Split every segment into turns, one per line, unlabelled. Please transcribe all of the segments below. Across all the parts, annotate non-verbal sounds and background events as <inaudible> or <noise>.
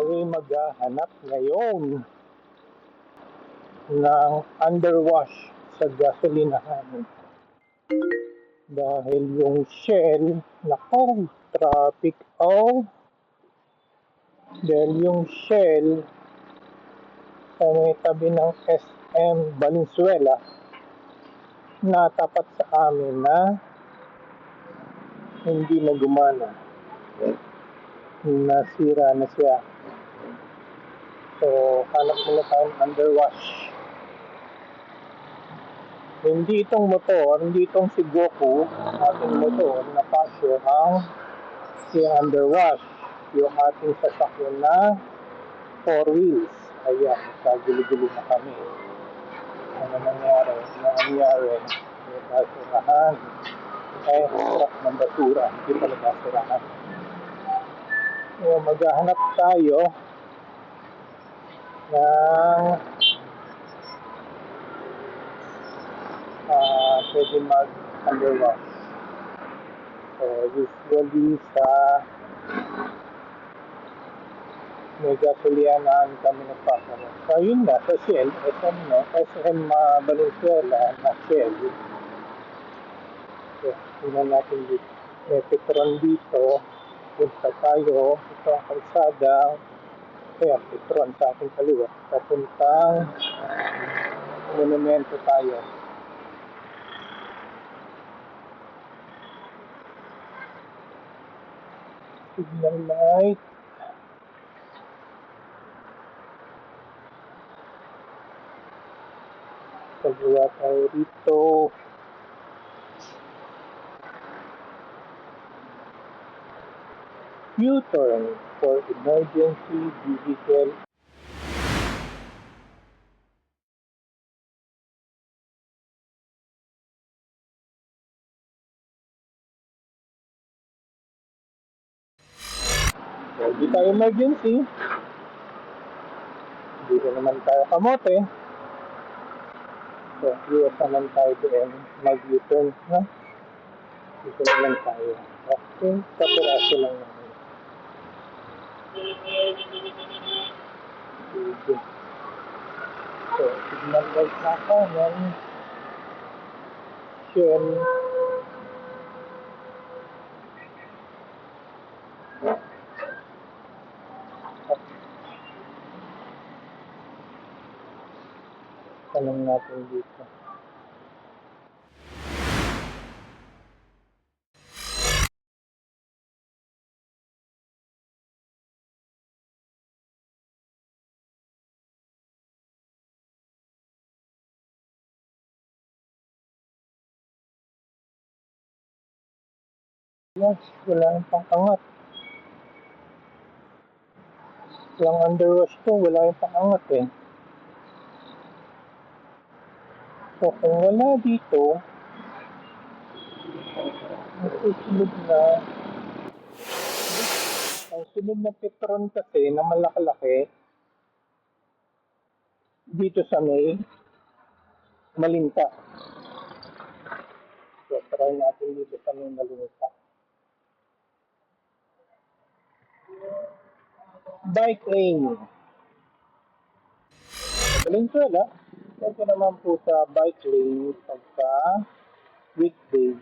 tayo'y maghahanap ngayon ng underwash sa gasolinahan. Dahil yung Shell, nako, traffic oh. Dahil yung Shell, sa tabi ng SM Valenzuela, natapat sa amin na hindi na gumana. Nasira na siya. So, hanap muna tayo ng underwash. Hindi itong motor, hindi itong si Goku, ating motor na pasyo ang si underwash. Yung ating sasakyan na four wheels. Ayan, kagulo-gulo na kami. Ano nangyari? Ano nangyari? May basurahan. Eh, truck ng basura. Hindi pala basurahan. So, maghahanap tayo ng ah pwede mag underwash. So, usually sa may gasolianahan kami nagpapano. So, yun na, sa Shell, SM, no? SM uh, Valenzuela na Shell. So, tingnan natin dito. May Petron dito. Punta tayo. Ito ang kalsada. Kaya, Petron sa ating kaliwa. Papuntang monumento tayo. Signal light. Kagawa tayo dito. U-turn for emergency vehicle So, di tayo emergency. Dito naman tayo kamote. So, iwas naman tayo doon. Mag-U-turn, ha? Dito naman tayo. Okay, sa piraso lang naman. Dito. So, signal light na ng Shell. Tanong natin dito. Yes, wala nang pang-angat. Walang underwash to, wala yung pang-angat eh. So, kung wala dito, ang na, ang sunod na petron kasi na malaki-laki, dito sa may Malinta. So, try natin dito sa may Malinta. Bike lane. Valenzuela, ito naman po sa bike lane pagka weekday.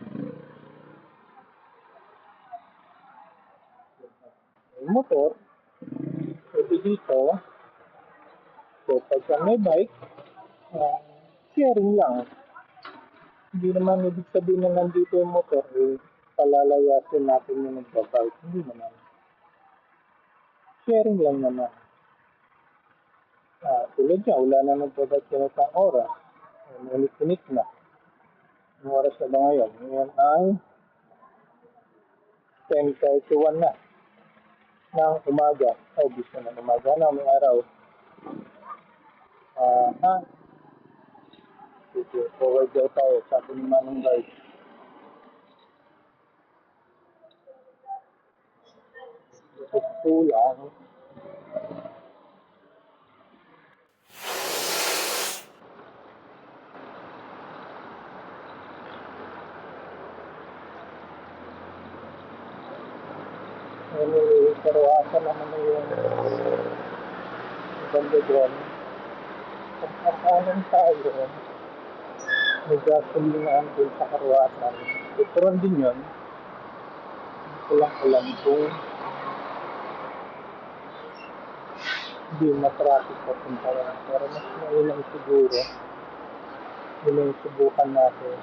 May motor, pwede dito. So, pagka may bike, ah, sharing lang. Hindi naman ibig sabihin na nandito yung motor, eh, palalayasin natin yung nagbabike. Hindi naman. Sharing lang naman. Ah, tulad niya, wala na nagbabike na sa oras. Ulit-ulit na. Ang oras na ba ngayon? Ngayon ay 10.31 na ng umaga. O, oh, na ng umaga na, may araw. Ah, ha? Sige, forward daw tayo. Sabi ni Manong Guard. Ito lang. Anyway, pero asa naman na yung banda doon. Kung kakanan tayo, may gasolinahan doon sa karwatan. Petrol din yun. Hindi ko kung hindi na-traffic papunta yan. Pero mas mainam siguro. Yun yung subukan natin.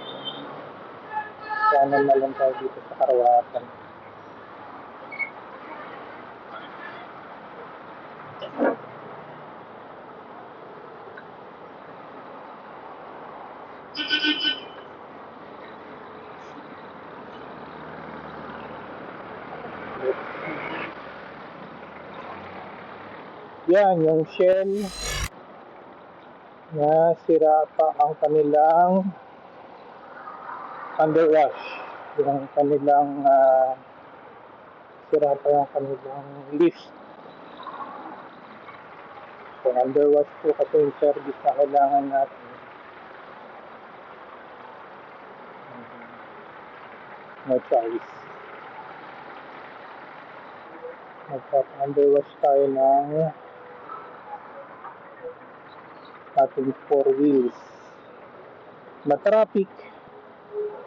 Kanan na lang tayo dito sa karwatan. Yan, yung Shell na sira pa ang kanilang underwash. Yung kanilang ah, sira pa yung kanilang lift. So, underwash po kasi yung service na kailangan natin. No choice. Magpapa-underwash tayo ng ating four wheels. Na-traffic.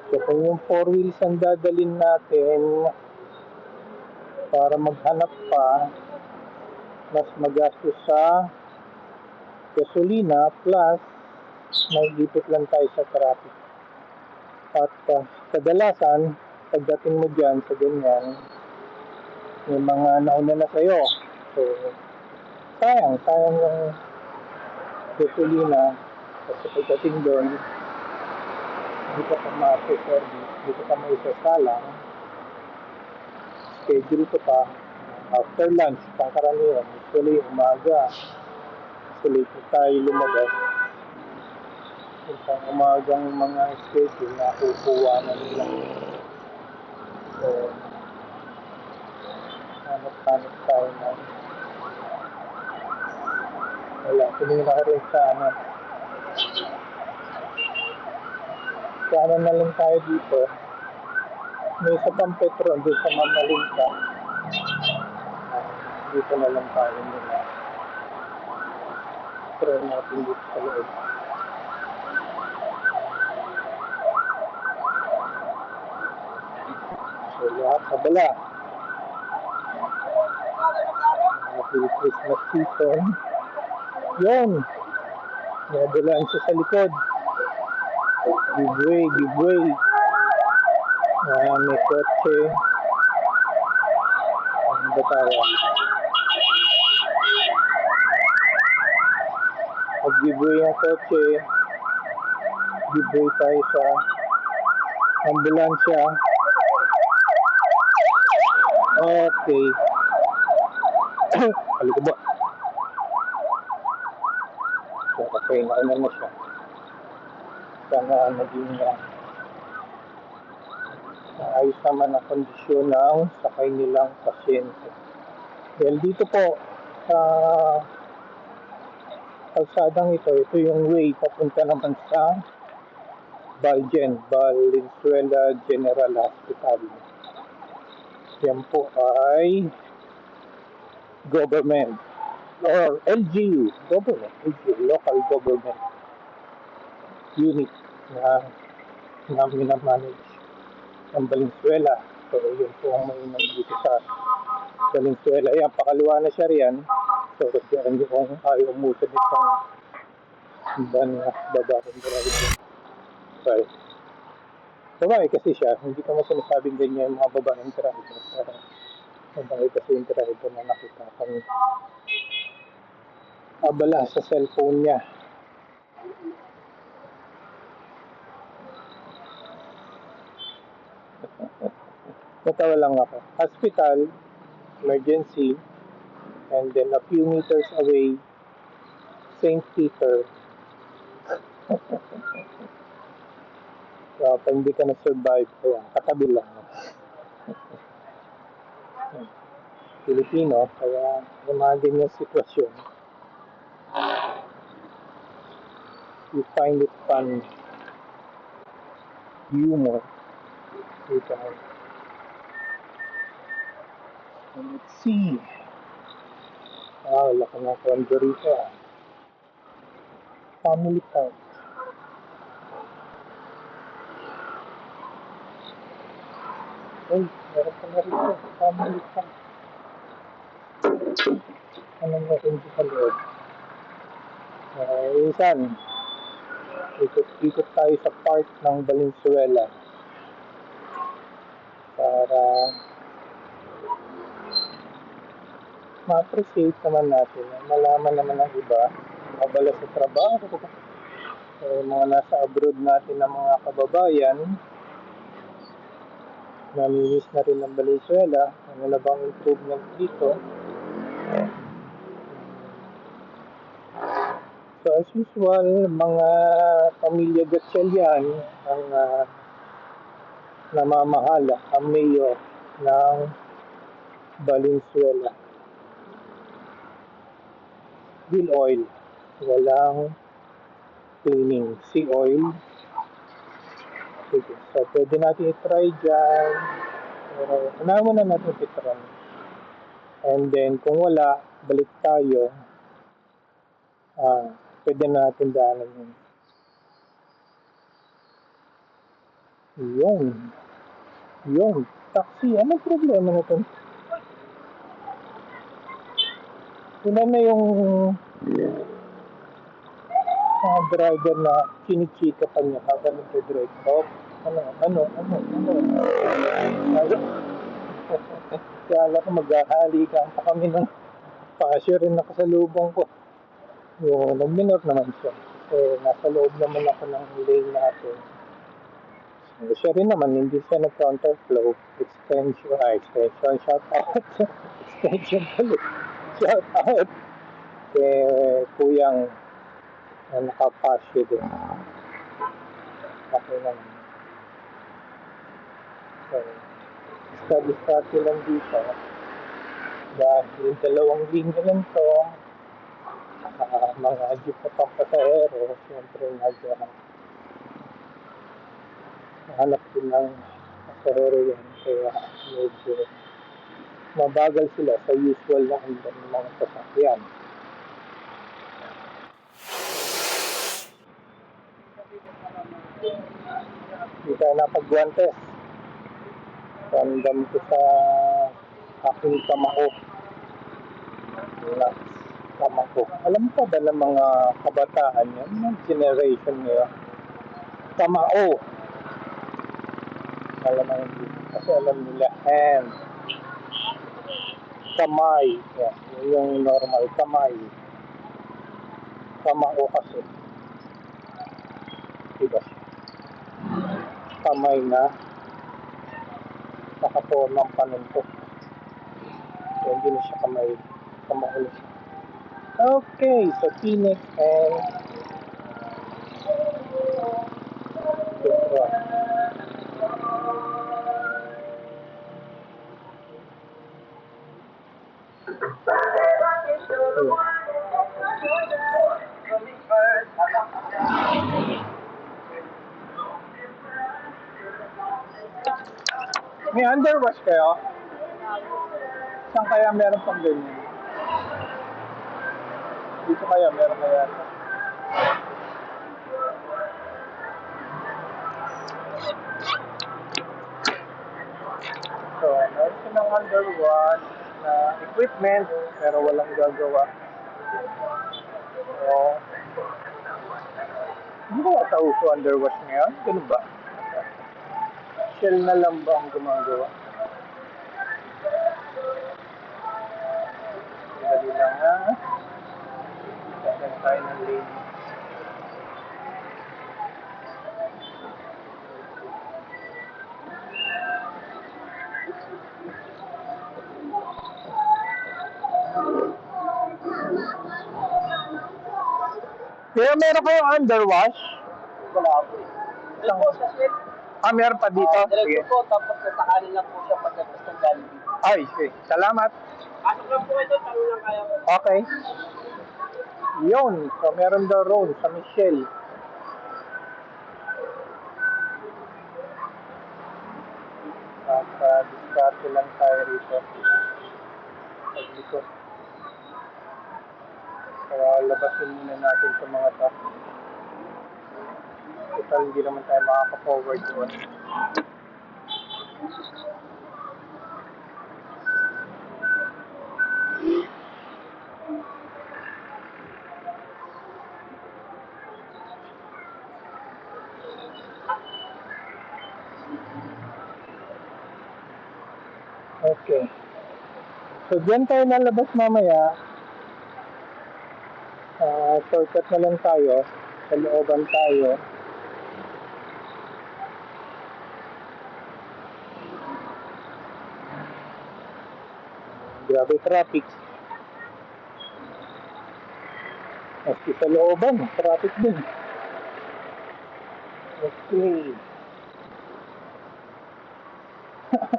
So kung yung four wheels ang dadalin natin para maghanap pa, mas magastos sa gasolina plus may dipit lang tayo sa traffic. At uh, kadalasan, pagdating mo dyan sa ganyan, may mga nauna na sa'yo. So, sayang, sayang yung gasolina kasi pagdating doon hindi ka pa ma-service hindi ka pa maisasalang schedule ko pa. After lunch pangkaraniwan usually umaga. Late na tayo lumabas. Yung pang umagang mga schedule na kukuha na nila. So hanap-hanap tayo na wala, tumingin ako rin sa ano. Sana na lang tayo dito. May isa pang petrol doon sa Mamalinka. Ah, dito na lang tayo nila. Try natin dito sa loob. So, lahat kabala. Happy Christmas season. Yun. May ambulansya sa likod. Give way, give way. Ah, may kotse. Ano ba tayo? Pag give way ang kotse, give way tayo sa ambulansya. Okay. <coughs> Halika ba? Kasi nauna na siya. Sana naging uh, ayos naman ang kondisyon ng sakay nilang pasyente. Well, dito po sa kalsadang ito, ito yung way papunta naman sa Balgen, Valenzuela General Hospital. Yan po ay government or LGU, government, LGU, local government unit na na minamanage ng Valenzuela. So, yun po ang mainam dito sa Valenzuela. Yan, pakaliwa na siya riyan. So, diyan yung ayaw umusad itong ban na babaeng driver. Sorry. Babae kasi siya, hindi ko mo sinasabing ganyan yung mga babaeng driver. Pero, babae kasi yung driver na nakita kang abala sa cellphone niya. <laughs> Natawa lang ako. Hospital, emergency, and then a few meters away, St. Peter. <laughs> so, pag hindi ka na-survive, kaya katabi lang. <laughs> Pilipino, kaya yung mga ganyan sitwasyon, you find it fun, humor, can, and let's see, Ah, laki ng kondo rito ah. Family time. Uy, meron pala rito. Family time. Anong meron dito sa loob? Uh, isan, ikot-ikot tayo sa park ng Valenzuela. Para ma-appreciate naman natin, malaman naman ng iba, mabala sa trabaho, eh, mga nasa abroad natin ng mga kababayan, namimiss na rin ng Valenzuela, ano na bang improvement dito. So as usual, mga pamilya Gatchalian ang uh, namamahala, ang mayor ng Valenzuela. Bill oil, walang cleaning. Sea oil. Sige, so pwede natin i-try dyan. Pero unahan muna natin i-try. And then kung wala, balik tayo. Ah, pwede na natin daanan yun. Yun. Yun. Taxi. Anong problema na ito? Sila na yung mga driver na kinichika pa niya habang nagde-drive. Oh, ano, ano, ano, ano. Ano? <laughs> Kaya ko maghahalikan pa kami ng pasyo rin nakasalubong ko. Yung nagminor naman siya. Kasi nasa loob naman ako ng lane natin. So, siya rin naman, hindi siya nag-counterflow. Extension, ah, extension, shout out. <laughs> extension pala. Shout out. Kay kuyang na nakapasyo din. Okay naman. So, study-study lang dito. Dahil dalawang linya lang to, uh, <laughs> mga jeep pang pasahero, siyempre nag uh, hanap din ng pasahero yan. Kaya medyo mabagal sila sa usual na handang ng mga sasakyan. Hindi tayo napag-guantes. Random ko sa aking kamao. Relax kamao. Alam ko ba ng mga kabataan yan, ng generation ngayon? Kamao. Alam mo hindi. Kasi alam nila hand. Kamay. Yan. Yun yung normal. Kamay. Kamao kasi. Diba? Kamay na nakapormang panuntok. So, hindi na siya kamay. Kamao na siya. Okay, so Phoenix and Petra. May underwash kayo? Saan kaya meron pang ganyan? Dito kaya meron kaya? So, meron silang underwash na equipment pero walang gagawa. So, hindi ko ata uso underwash ngayon. Ganun ba? Shell na lang ba ang gumagawa? Dali lang. Dagdag tayo ng lane. Kaya meron kayo underwash?
Wala po. Ito po sa ship.
Ah, meron pa dito? Sige.
diretso po, tapos nasa kanin lang po siya pagkatapos ng Jollibee.
Ay, sige. Salamat.
Pasok lang po ito, tanong lang kayo.
Okay. Yun. So, meron daw road sa Michelle. At uh, discarte lang tayo rito. Paglikot. Kaya labasin muna natin sa mga to. Total hindi naman tayo makaka-forward doon. Okay. So, diyan tayo lalabas mamaya. Ah, shortcut na lang tayo. Sa looban tayo. Grabe traffic. Maski sa looban, traffic din. Okay.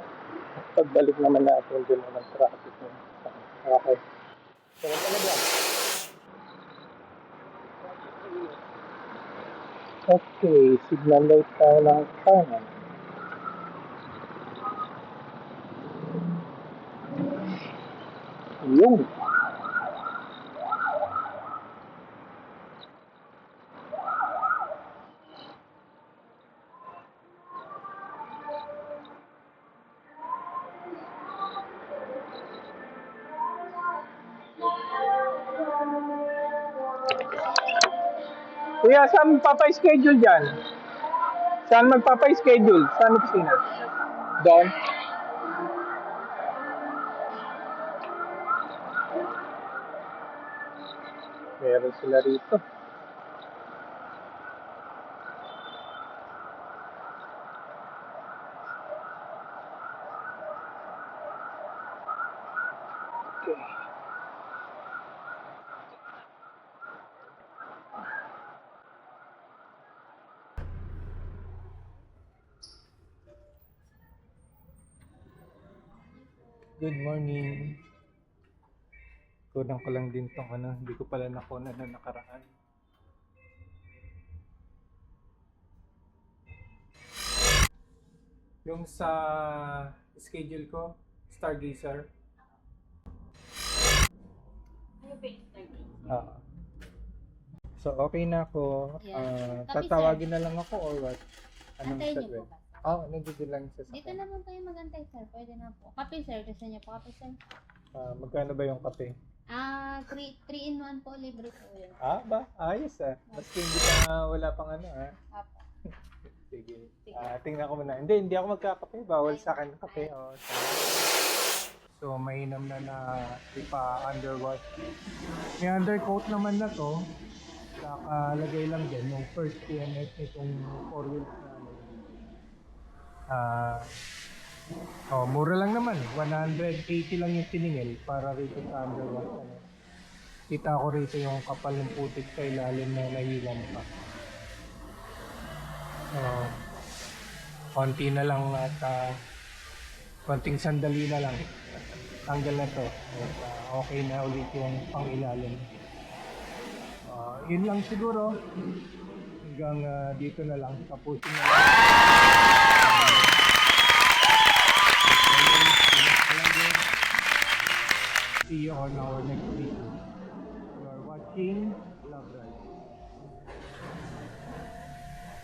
<laughs> Pagbalik naman natin din ng traffic. Okay. So, talaga. Okay, signal light tayo ng kanan. Yung. Kuya, saan magpapa-schedule dyan? Saan magpapa-schedule? Saan opisina? Doon? Meron sila rito. Good morning. Kulang ko lang din tong ano, hindi ko pala nakuna na nakaraan. Yung sa schedule ko, Stargazer. Ah. so okay na ako.
Yeah.
Ah,
Copy,
tatawagin na lang ako or what? Anong
Antayin niyo
sabi?
po ba?
Oh, nandito lang sa
Dito naman kayo magantay, sir. Pwede na po. Kape, sir. Gusto niyo po kape, sir?
Ah, magkano ba yung kape?
Ah, 3 in 1 po. Libre po yun.
Ah, ba? Ayos ah. Maski hindi pa wala pang ano ah.
Apo. <laughs>
Sige.
Sige.
Ah, tingnan ko muna. Hindi, hindi ako magkakape. Bawal sa akin kape. Oh, so, so mainam na na ipa-underwash. May undercoat naman na to. Nakalagay lang din yung first PNS nitong 4 wheels na Ah, oh, mura lang naman. 180 lang yung tiningil para rito sa underwash. Ano. Kita ko rito yung kapal ng putik sa ilalim na nahiwan pa. Oo. konti na lang at ah, konting sandali na lang. Tanggal na to. At, ah, okay na ulit yung pangilalim. Ah, yun lang siguro. Hanggang ah, dito na lang. Tapusin na lang. see on our next video. You are watching